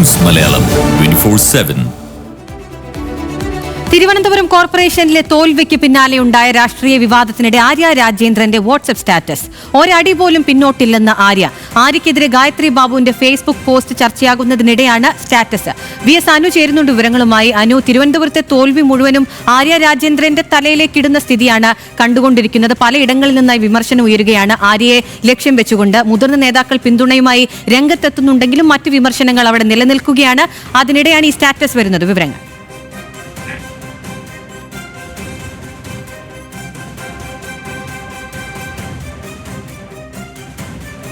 News Malayalam twenty four Thiruvananthapuram കോർപ്പറേഷനിലെ തോൽവിക്ക് പിന്നാലെ ഉണ്ടായ രാഷ്ട്രീയ വിവാദത്തിനിടെ ആര്യ രാജേന്ദ്രന്റെ വാട്സ്ആപ്പ് സ്റ്റാറ്റസ്. ഒരടി പോലും പിന്നോട്ടില്ലെന്ന് ആര്യ. ആര്യക്കെതിരെ ഗായത്രി ബാബുവിന്റെ ഫേസ്ബുക്ക് പോസ്റ്റ് ചർച്ചയാകുന്നതിനിടെയാണ് സ്റ്റാറ്റസ്. വി എസ് അനു ചേരുന്നുണ്ട് വിവരങ്ങളുമായി. അനു തിരുവനന്തപുരത്തെ തോൽവി മുഴുവനും ആര്യ രാജേന്ദ്രന്റെ തലയിലേക്കിടുന്ന സ്ഥിതിയാണ് കണ്ടുകൊണ്ടിരിക്കുന്നത്. പലയിടങ്ങളിൽ നിന്നായി വിമർശനം ഉയരുകയാണ്. ആര്യയെ ലക്ഷ്യം വെച്ചുകൊണ്ട് മുതിർന്ന നേതാക്കൾ പിന്തുണയുമായി രംഗത്തെത്തുന്നുണ്ടെങ്കിലും മറ്റ് വിമർശനങ്ങൾ അവിടെ നിലനിൽക്കുകയാണ്. അതിനിടെയാണ് ഈ സ്റ്റാറ്റസ് വരുന്നത്. വിവരങ്ങൾ.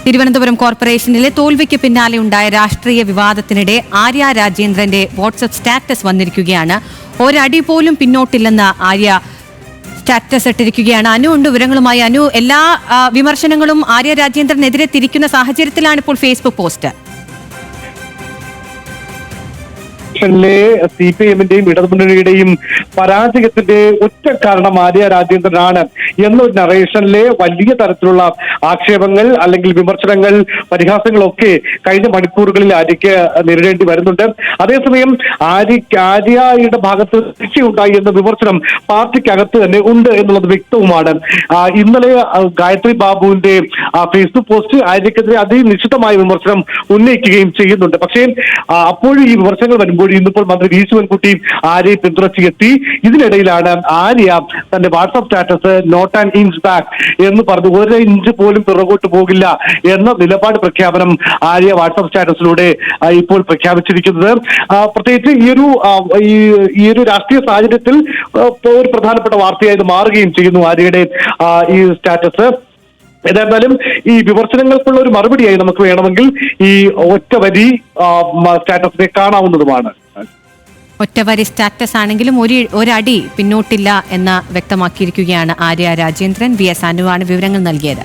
തിരുവനന്തപുരം കോർപ്പറേഷനിലെ തോൽവിക്ക് പിന്നാലെ ഉണ്ടായ രാഷ്ട്രീയ വിവാദത്തിനിടെ ആര്യ രാജേന്ദ്രന്റെ വാട്സപ്പ് സ്റ്റാറ്റസ് വന്നിരിക്കുകയാണ്. ഒരടി പോലും പിന്നോട്ടില്ലെന്ന് ആര്യ സ്റ്റാറ്റസ് ഇട്ടിരിക്കുകയാണ്. അനു ഉണ്ട് വിവരങ്ങളുമായി. അനു എല്ലാ വിമർശനങ്ങളും ആര്യ രാജേന്ദ്രനെതിരെ തിരിക്കുന്ന സാഹചര്യത്തിലാണ് ഇപ്പോൾ ഫേസ്ബുക്ക് പോസ്റ്റ്. ഇലക്ഷനിലെ സി പി എമ്മിന്റെയും ഇടതുമുന്നണിയുടെയും പരാജയത്തിന്റെ ഒറ്റ കാരണം ആര്യ രാജേന്ദ്രനാണ് എന്നൊരു നറേഷനിലെ വലിയ തരത്തിലുള്ള ആക്ഷേപങ്ങൾ അല്ലെങ്കിൽ വിമർശനങ്ങൾ പരിഹാസങ്ങളൊക്കെ കഴിഞ്ഞ മണിക്കൂറുകളിൽ ആര്യയ്ക്ക് നേരിടേണ്ടി വരുന്നുണ്ട്. അതേസമയം ആര്യ ആര്യയുടെ ഭാഗത്ത് ശിക്ഷയുണ്ടായി എന്ന വിമർശനം പാർട്ടിക്കകത്ത് തന്നെ ഉണ്ട് എന്നുള്ളത് വ്യക്തവുമാണ്. ഇന്നലെ ഗായത്രി ബാബുവിന്റെ ഫേസ്ബുക്ക് പോസ്റ്റ് ആര്യക്കെതിരെ അതിനിശ്ചിതമായ വിമർശനം ഉന്നയിക്കുകയും ചെയ്യുന്നുണ്ട്. പക്ഷേ അപ്പോഴും ഈ വിമർശനങ്ങൾ വരുമ്പോൾ ഇന്നിപ്പോൾ മന്ത്രി വി സുവൻകുട്ടിയും ആര്യയെ പിന്തുണച്ച് എത്തി ഇതിനിടയിലാണ് ആര്യ തന്റെ WhatsApp status note and inch back എന്ന് പറഞ്ഞു ഒരു ഇഞ്ച് പോലും പിറകോട്ട് പോകില്ല എന്ന നിലപാട് പ്രഖ്യാപനം ആര്യ വാട്സപ്പ് സ്റ്റാറ്റസിലൂടെ ഇപ്പോൾ പ്രഖ്യാപിച്ചിരിക്കുന്നത്. പ്രത്യേകിച്ച് ഈ ഒരു ഈ ഒരു രാഷ്ട്രീയ സാഹചര്യത്തിൽ ഒരു പ്രധാനപ്പെട്ട വാർത്തയായി മാറുകയും ചെയ്യുന്നു ആര്യയുടെ ഈ സ്റ്റാറ്റസ്. ഏതായിരുന്നാലും ഈ വിമർശനങ്ങൾക്കുള്ള ഒരു മറുപടിയായി നമുക്ക് വേണമെങ്കിൽ ഈ ഒറ്റ വരി സ്റ്റാറ്റസിനെ കാണാവുന്നതുമാണ്. ഒറ്റവരി സ്റ്റാറ്റസ് ആണെങ്കിലും ഒരു ഒരടി പിന്നോട്ടില്ല എന്ന് വ്യക്തമാക്കിയിരിക്കുകയാണ് ആര്യ രാജേന്ദ്രൻ. വി എസ് അനുവാണ് വിവരങ്ങൾ നൽകിയത്.